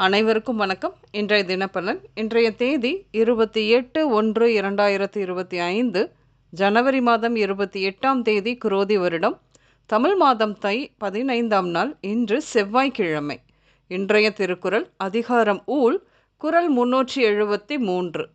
அனைவருக்கும் வணக்கம். இன்றைய தினப்பலன் இன்றைய தேதி இருபத்தி எட்டு ஒன்று இரண்டாயிரத்தி இருபத்தி ஐந்து ஜனவரி மாதம் இருபத்தி எட்டாம் தேதி குரோதி வருடம். தமிழ் மாதம் தை பதினைந்தாம் நாள் இன்று செவ்வாய்க்கிழமை. இன்றைய திருக்குறள் அதிகாரம் ஊழ் குரல் முன்னூற்றி எழுபத்தி மூன்று.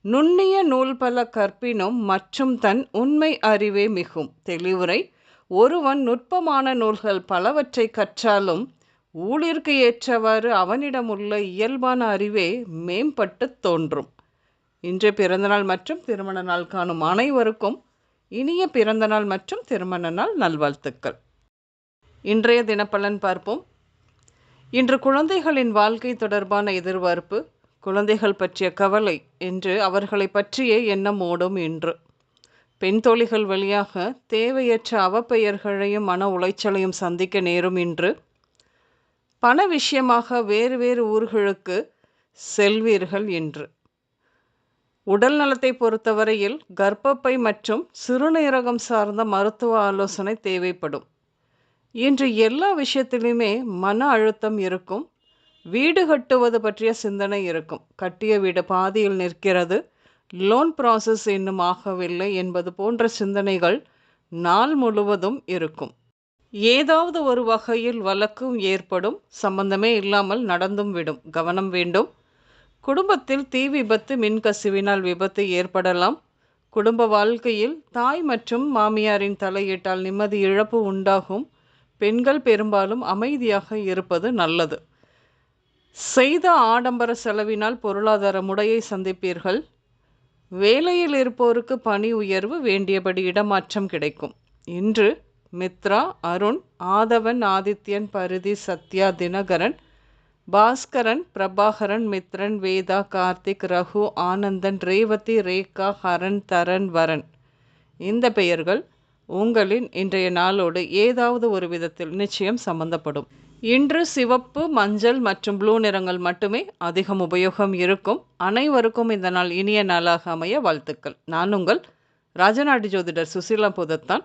நுண்ணிய நூல் பல கற்பினும் மற்றும் தன் உண்மை அறிவே மிகும். தெளிவுரை ஒருவன் நுட்பமான நூல்கள் பலவற்றை கற்றாலும் ஊழிற்கு ஏற்றவாறு அவனிடம் உள்ள இயல்பான அறிவே மேம்பட்டு தோன்றும். இன்று பிறந்தநாள் மற்றும் திருமண நாள் காணும் அனைவருக்கும் இனிய பிறந்தநாள் மற்றும் திருமண நாள் நல்வாழ்த்துக்கள். இன்றைய தினப்பலன் பார்ப்போம். இன்று குழந்தைகளின் வாழ்க்கை தொடர்பான எதிர்பார்ப்பு குழந்தைகள் பற்றிய கவலை என்று அவர்களை பற்றியே எண்ணம் ஓடும் இன்று. பெண் தோழிகள் வழியாக தேவையற்ற அவப்பெயர்களையும் மன உளைச்சலையும் சந்திக்க நேரும் இன்று. பண விஷயமாக வேறு வேறு ஊர்களுக்கு செல்வீர்கள் என்று. உடல் நலத்தை பொறுத்தவரையில் கர்ப்பப்பை மற்றும் சிறுநீரகம் சார்ந்த மருத்துவ ஆலோசனை தேவைப்படும். இன்று எல்லா விஷயத்திலுமே மன அழுத்தம் இருக்கும். வீடு கட்டுவது பற்றிய சிந்தனை இருக்கும். கட்டிய வீடு பாதியில் நிற்கிறது. லோன் ப்ராசஸ் இன்னும் ஆகவில்லை என்பது போன்ற சிந்தனைகள் நாள் முழுவதும் இருக்கும். ஏதாவது ஒரு வகையில் வழக்கும் ஏற்படும் சம்பந்தமே இல்லாமல் நடந்தும் விடும். கவனம் வேண்டும். குடும்பத்தில் தீ விபத்து மின்கசிவினால் விபத்து ஏற்படலாம். குடும்ப வாழ்க்கையில் தாய் மற்றும் மாமியாரின் தலையிட்டால் நிம்மதி இழப்பு உண்டாகும். பெண்கள் பெரும்பாலும் அமைதியாக இருப்பது நல்லது. செய்த ஆடம்பர செலவினால் பொருளாதார முடையை சந்திப்பீர்கள். வேலையில் இருப்போருக்கு பணி உயர்வு வேண்டியபடி இடமாற்றம் கிடைக்கும். இன்று மித்ரா அருண் ஆதவன் ஆதித்யன் பருதி சத்யா தினகரன் பாஸ்கரன் பிரபாகரன் மித்ரன் வேதா கார்த்திக் ரகு ஆனந்தன் ரேவதி ரேகா ஹரன் தரன் வரன். இந்த பெயர்கள் உங்களின் இன்றைய நாளோடு ஏதாவது ஒரு விதத்தில் நிச்சயம் சம்பந்தப்படும். இன்று சிவப்பு மஞ்சள் மற்றும் ப்ளூ நிறங்கள் மட்டுமே அதிகம் உபயோகம் இருக்கும். அனைவருக்கும் இந்த நாள் இனிய நாளாக அமைய வாழ்த்துக்கள். நான் உங்கள் ராஜநாடி ஜோதிடர் சுசீலா புதத்தான்.